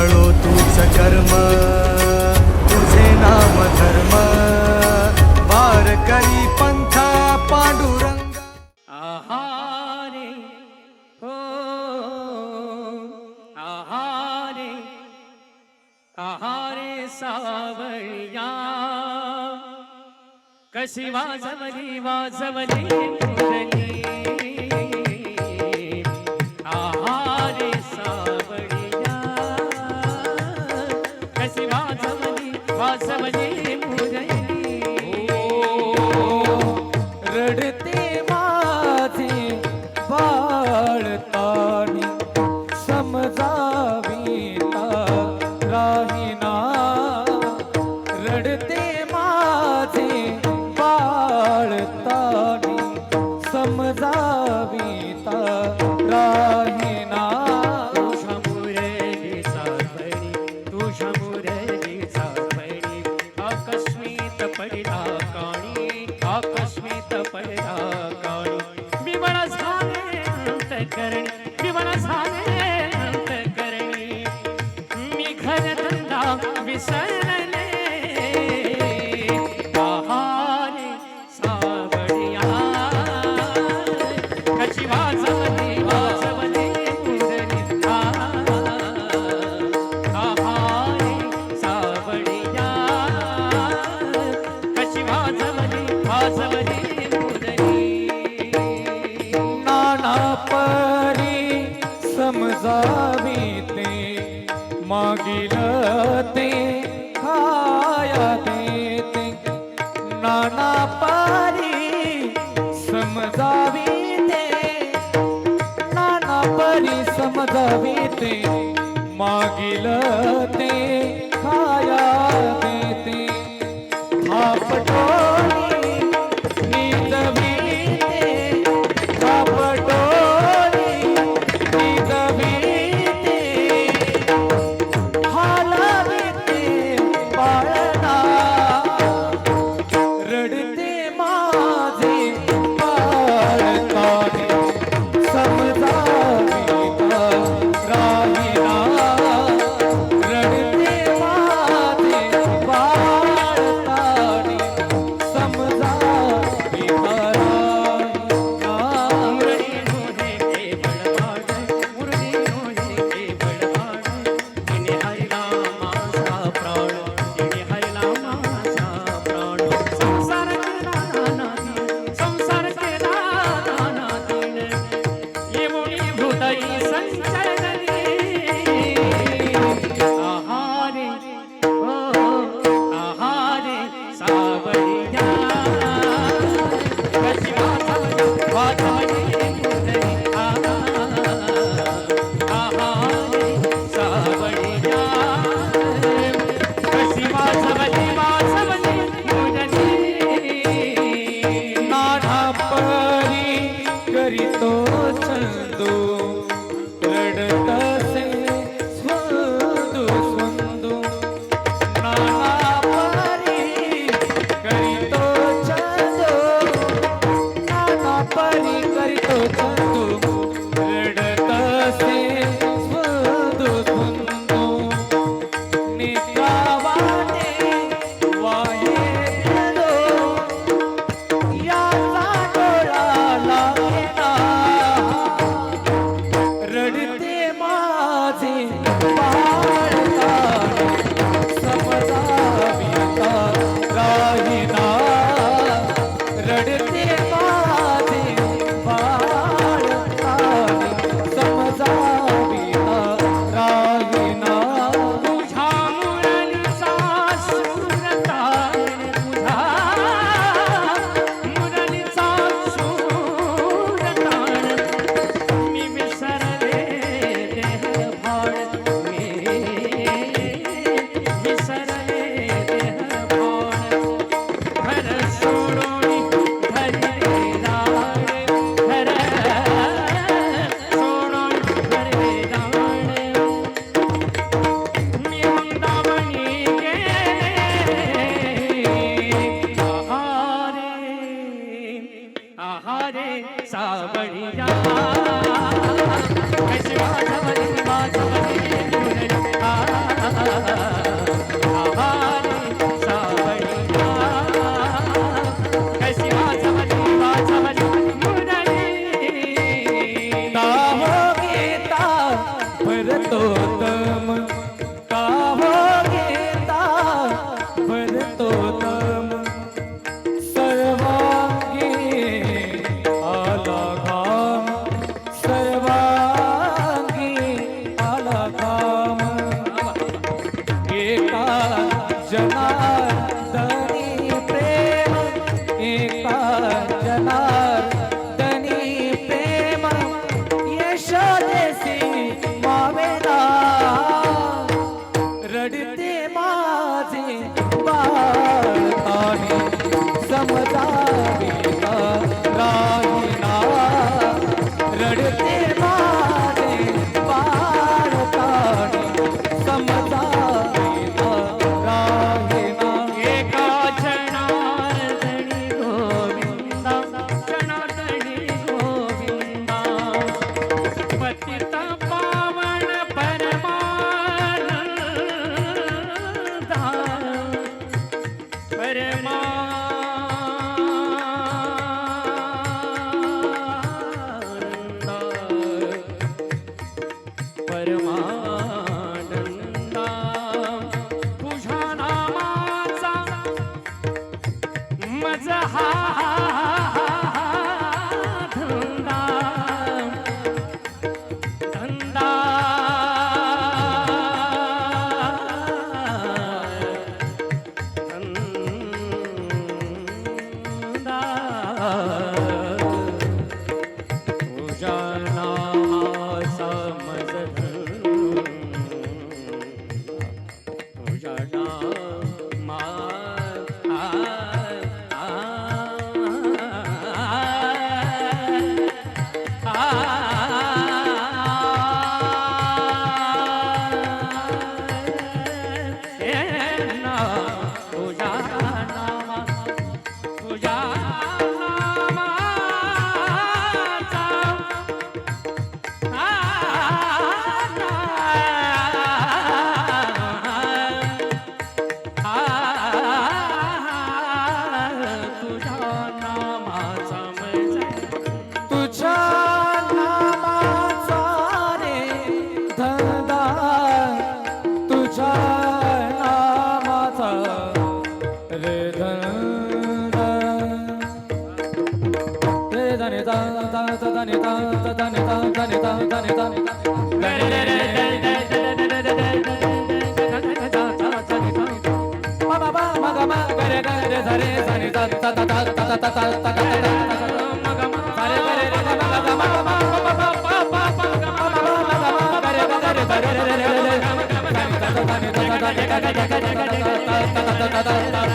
पाळो तूच कर्म तुझे नाम धर्म. पार करी पंथ पांडुरंग. आहारे हो आहारे आहारे सावळ्या कशी वाजवली वाजवली मुरली বিষয় કરી તો સંતો గమ గరే గరే సరే సని తత తత తత తత తత తత సరే గరే గమ గమ గమ గమ గమ గమ గమ గమ